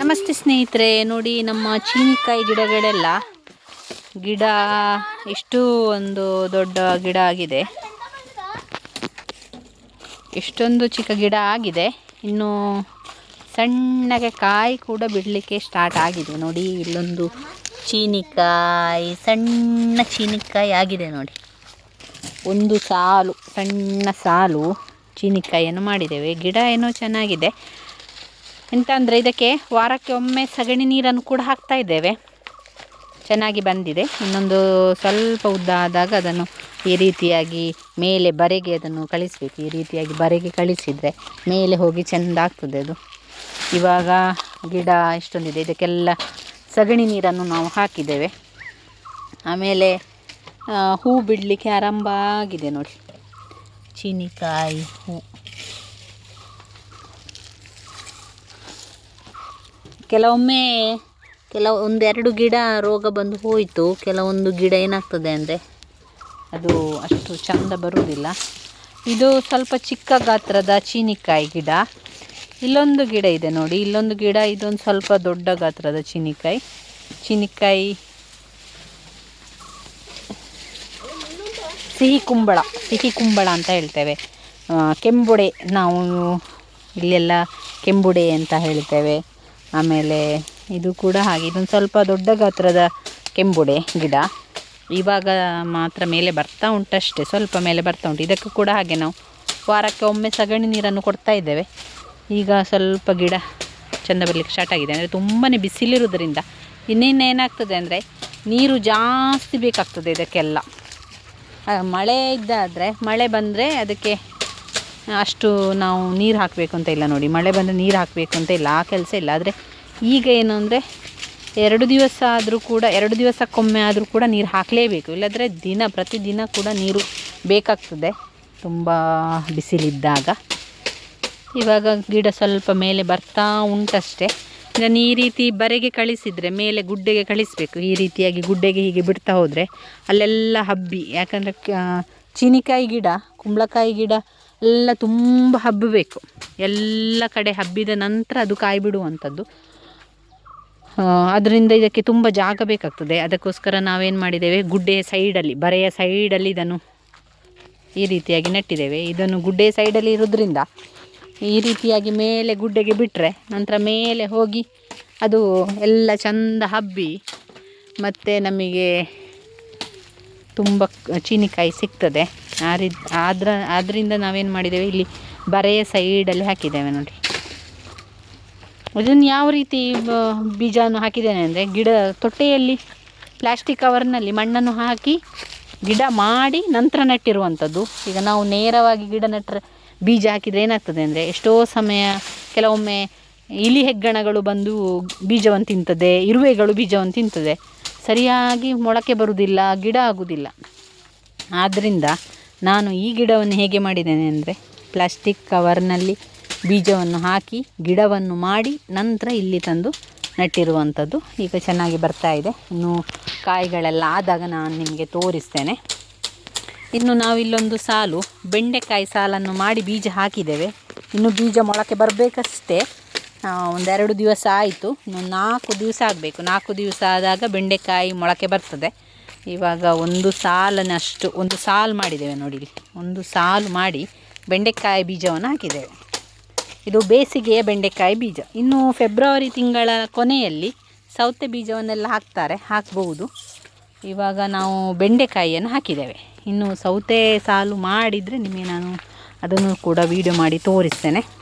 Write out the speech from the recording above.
ನಮಸ್ತೆ ಸ್ನೇಹಿತರೆ, ನೋಡಿ ನಮ್ಮ ಚೀನಿಕಾಯಿ ಗಿಡಗಳೆಲ್ಲ ಗಿಡ, ಎಷ್ಟು ಒಂದು ದೊಡ್ಡ ಗಿಡ ಆಗಿದೆ. ಎಷ್ಟೊಂದು ಚಿಕ್ಕ ಗಿಡ ಆಗಿದೆ. ಇನ್ನು ಸಣ್ಣಗೆ ಕಾಯಿ ಕೂಡ ಬಿಡಲಿಕ್ಕೆ ಸ್ಟಾರ್ಟ್ ಆಗಿದೆ. ನೋಡಿ, ಇಲ್ಲೊಂದು ಚೀನಿಕಾಯಿ, ಸಣ್ಣ ಚೀನಿಕಾಯಿ ಆಗಿದೆ ನೋಡಿ. ಒಂದು ಸಾಲು, ಸಣ್ಣ ಸಾಲು ಚೀನಿಕಾಯಿಯನ್ನು ಮಾಡಿದ್ದೇವೆ. ಗಿಡ ಏನೋ ಚೆನ್ನಾಗಿದೆ. ಎಂತ ಅಂದರೆ ಇದಕ್ಕೆ ವಾರಕ್ಕೆ ಒಮ್ಮೆ ಸಗಣಿ ನೀರನ್ನು ಕೂಡ ಹಾಕ್ತಾ ಇದ್ದೇವೆ. ಚೆನ್ನಾಗಿ ಬಂದಿದೆ. ಇನ್ನೊಂದು ಸ್ವಲ್ಪ ಉದ್ದ ಆದಾಗ ಅದನ್ನು ಈ ರೀತಿಯಾಗಿ ಮೇಲೆ ಬರೆಗೆ ಅದನ್ನು ಕಳಿಸಬೇಕು. ಈ ರೀತಿಯಾಗಿ ಬರೆಗೆ ಕಳಿಸಿದರೆ ಮೇಲೆ ಹೋಗಿ ಚೆಂದ ಆಗ್ತದೆ ಅದು. ಇವಾಗ ಗಿಡ ಎಷ್ಟೊಂದಿದೆ. ಇದಕ್ಕೆಲ್ಲ ಸಗಣಿ ನೀರನ್ನು ನಾವು ಹಾಕಿದ್ದೇವೆ. ಆಮೇಲೆ ಹೂ ಬಿಡಲಿಕ್ಕೆ ಆರಂಭ ಆಗಿದೆ ನೋಡಿ ಚೀನಿಕಾಯಿ ಹೂ. ಕೆಲವೊಮ್ಮೆ ಕೆಲವು ಒಂದೆರಡು ಗಿಡ ರೋಗ ಬಂದು ಹೋಯಿತು, ಕೆಲವೊಂದು ಗಿಡ ಏನಾಗ್ತದೆ ಅಂದರೆ ಅದು ಅಷ್ಟು ಚಂದ ಬರುವುದಿಲ್ಲ. ಇದು ಸ್ವಲ್ಪ ಚಿಕ್ಕ ಗಾತ್ರದ ಚೀನಿಕಾಯಿ ಗಿಡ. ಇಲ್ಲೊಂದು ಗಿಡ ಇದೆ ನೋಡಿ, ಇಲ್ಲೊಂದು ಗಿಡ, ಇದೊಂದು ಸ್ವಲ್ಪ ದೊಡ್ಡ ಗಾತ್ರದ ಚೀನಿಕಾಯಿ. ಚೀನಿಕಾಯಿ ಸಿಹಿ ಕುಂಬಳ ಸಿಹಿ ಕುಂಬಳ ಅಂತ ಹೇಳ್ತೇವೆ. ಕೆಂಬುಡೆ, ನಾವು ಇಲ್ಲೆಲ್ಲ ಕೆಂಬುಡೆ ಅಂತ ಹೇಳ್ತೇವೆ. ಆಮೇಲೆ ಇದು ಕೂಡ ಹಾಗೆ. ಇದೊಂದು ಸ್ವಲ್ಪ ದೊಡ್ಡ ಗಾತ್ರದ ಕೆಂಬುಡೆ ಗಿಡ. ಇವಾಗ ಮಾತ್ರ ಮೇಲೆ ಬರ್ತಾ ಉಂಟಷ್ಟೇ. ಸ್ವಲ್ಪ ಮೇಲೆ ಬರ್ತಾ ಉಂಟು. ಇದಕ್ಕೂ ಕೂಡ ಹಾಗೆ ನಾವು ವಾರಕ್ಕೆ ಒಮ್ಮೆ ಸಗಣಿ ನೀರನ್ನು ಕೊಡ್ತಾ ಇದ್ದೇವೆ. ಈಗ ಸ್ವಲ್ಪ ಗಿಡ ಚೆಂದ ಬರಲಿಕ್ಕೆ ಸ್ಟಾರ್ಟ್ ಆಗಿದೆ. ಅಂದರೆ ತುಂಬಾ ಬಿಸಿಲಿರೋದ್ರಿಂದ ಇನ್ನಿನ್ನು ಏನಾಗ್ತದೆ ಅಂದರೆ ನೀರು ಜಾಸ್ತಿ ಬೇಕಾಗ್ತದೆ ಇದಕ್ಕೆಲ್ಲ. ಮಳೆ ಇದ್ದಾದರೆ, ಮಳೆ ಬಂದರೆ ಅದಕ್ಕೆ ಅಷ್ಟು ನಾವು ನೀರು ಹಾಕಬೇಕು ಅಂತ ಇಲ್ಲ ನೋಡಿ. ಮಳೆ ಬಂದರೆ ನೀರು ಹಾಕಬೇಕು ಅಂತ ಇಲ್ಲ. ಆ ಕೆಲಸ ಇಲ್ಲ. ಆದರೆ ಈಗ ಏನು ಅಂದರೆ ಎರಡು ದಿವಸ ಆದರೂ ಕೂಡ, ಎರಡು ದಿವಸಕ್ಕೊಮ್ಮೆ ಆದರೂ ಕೂಡ ನೀರು ಹಾಕಲೇಬೇಕು. ಇಲ್ಲದ್ರೆ ದಿನ, ಪ್ರತಿದಿನ ಕೂಡ ನೀರು ಬೇಕಾಗ್ತದೆ. ತುಂಬ ಬಿಸಿಲಿದ್ದಾಗ. ಇವಾಗ ಗಿಡ ಸ್ವಲ್ಪ ಮೇಲೆ ಬರ್ತಾ ಉಂಟಷ್ಟೇ. ಇದನ್ನು ಈ ರೀತಿ ಬರೆಗೆ ಕಳಿಸಿದರೆ ಮೇಲೆ ಗುಡ್ಡೆಗೆ ಕಳಿಸಬೇಕು. ಈ ರೀತಿಯಾಗಿ ಗುಡ್ಡೆಗೆ ಹೀಗೆ ಬಿಡ್ತಾ ಹೋದರೆ ಅಲ್ಲೆಲ್ಲ ಹಬ್ಬಿ. ಯಾಕಂದರೆ ಚೀನಿಕಾಯಿ ಗಿಡ, ಕುಂಬಳಕಾಯಿ ಗಿಡ ಎಲ್ಲ ತುಂಬ ಹಬ್ಬಬೇಕು ಎಲ್ಲ ಕಡೆ ಹಬ್ಬಿದ ನಂತರ ಅದು ಕಾಯಿ ಬಿಡುವಂಥದ್ದು ಅದರಿಂದ ಇದಕ್ಕೆ ತುಂಬ ಜಾಗ ಬೇಕಾಗ್ತದೆ. ಅದಕ್ಕೋಸ್ಕರ ನಾವೇನು ಮಾಡಿದ್ದೇವೆ? ಗುಡ್ಡೆಯ ಸೈಡಲ್ಲಿ, ಬರೆಯ ಸೈಡಲ್ಲಿ ಇದನ್ನು ಈ ರೀತಿಯಾಗಿ ನೆಟ್ಟಿದ್ದೇವೆ. ಇದನ್ನು ಗುಡ್ಡೆ ಸೈಡಲ್ಲಿ ಇರೋದ್ರಿಂದ ಈ ರೀತಿಯಾಗಿ ಮೇಲೆ ಗುಡ್ಡೆಗೆ ಬಿಟ್ಟರೆ ನಂತರ ಮೇಲೆ ಹೋಗಿ ಅದು ಎಲ್ಲ ಚಂದ ಹಬ್ಬಿ ಮತ್ತು ನಮಗೆ ತುಂಬ ಚೀನಿಕಾಯಿ ಸಿಗ್ತದೆ. ಆ ರೀ ಆದ್ರ ಆದ್ದರಿಂದ ನಾವೇನು ಮಾಡಿದ್ದೇವೆ ಇಲ್ಲಿ ಬರೆಯ ಸೈಡಲ್ಲಿ ಹಾಕಿದ್ದೇವೆ ನೋಡಿ. ಇದನ್ನು ಯಾವ ರೀತಿ ಬೀಜವನ್ನು ಹಾಕಿದ್ದೇನೆ ಅಂದರೆ ಗಿಡ ತೊಟ್ಟೆಯಲ್ಲಿ ಪ್ಲಾಸ್ಟಿಕ್ ಕವರ್ನಲ್ಲಿ ಮಣ್ಣನ್ನು ಹಾಕಿ ಗಿಡ ಮಾಡಿ ನಂತರ ನೆಟ್ಟಿರುವಂಥದ್ದು ಈಗ ನಾವು ನೇರವಾಗಿ ಗಿಡ ನೆಟ್ಟರೆ ಬೀಜ ಹಾಕಿದರೆ ಏನಾಗ್ತದೆ ಅಂದರೆ ಎಷ್ಟೋ ಸಮಯ ಕೆಲವೊಮ್ಮೆ ಇಲಿ ಹೆಗ್ಗಣಗಳು ಬಂದು ಬೀಜವನ್ನು ತಿಂತದೆ, ಇರುವೆಗಳು ಬೀಜವನ್ನು ತಿಂತದೆ. ಸರಿಯಾಗಿ ಮೊಳಕೆ ಬರುವುದಿಲ್ಲ, ಗಿಡ ಆಗುವುದಿಲ್ಲ. ಆದ್ದರಿಂದ ನಾನು ಈ ಗಿಡವನ್ನು ಹೇಗೆ ಮಾಡಿದ್ದೇನೆ ಅಂದರೆ ಪ್ಲಾಸ್ಟಿಕ್ ಕವರ್ನಲ್ಲಿ ಬೀಜವನ್ನು ಹಾಕಿ ಗಿಡವನ್ನು ಮಾಡಿ ನಂತರ ಇಲ್ಲಿ ತಂದು ನೆಟ್ಟಿರುವಂಥದ್ದು. ಈಗ ಚೆನ್ನಾಗಿ ಬರ್ತಾ ಇದೆ. ಇನ್ನು ಕಾಯಿಗಳೆಲ್ಲ ಆದಾಗ ನಾನು ನಿಮಗೆ ತೋರಿಸ್ತೇನೆ. ಇನ್ನು ನಾವು ಇಲ್ಲೊಂದು ಸಾಲು, ಬೆಂಡೆಕಾಯಿ ಸಾಲನ್ನು ಮಾಡಿ ಬೀಜ ಹಾಕಿದ್ದೇವೆ. ಇನ್ನು ಬೀಜ ಮೊಳಕೆ ಬರಬೇಕಷ್ಟೇ. ಒಂದೆರಡು ದಿವಸ ಆಯಿತು. ಇನ್ನು ನಾಲ್ಕು ದಿವಸ ಆಗಬೇಕು. ನಾಲ್ಕು ದಿವಸ ಆದಾಗ ಬೆಂಡೆಕಾಯಿ ಮೊಳಕೆ ಬರ್ತದೆ. ಇವಾಗ ಒಂದು ಸಾಲನಷ್ಟು, ಒಂದು ಸಾಲು ಮಾಡಿದ್ದೇವೆ ನೋಡಿ ಒಂದು ಸಾಲು ಮಾಡಿ ಬೆಂಡೆಕಾಯಿ ಬೀಜವನ್ನು ಹಾಕಿದ್ದೇವೆ. ಇದು ಬೇಸಿಗೆಯ ಬೆಂಡೆಕಾಯಿ ಬೀಜ. ಇನ್ನು ಫೆಬ್ರವರಿ ತಿಂಗಳ ಕೊನೆಯಲ್ಲಿ ಸೌತೆ ಬೀಜವನ್ನೆಲ್ಲ ಹಾಕ್ತಾರೆ, ಹಾಕ್ಬೋದು. ಇವಾಗ ನಾವು ಬೆಂಡೆಕಾಯಿಯನ್ನು ಹಾಕಿದ್ದೇವೆ. ಇನ್ನು ಸೌತೆ ಸಾಲು ಮಾಡಿದರೆ ನಿಮಗೆ ನಾನು ಅದನ್ನು ಕೂಡ ವೀಡಿಯೋ ಮಾಡಿ ತೋರಿಸ್ತೇನೆ.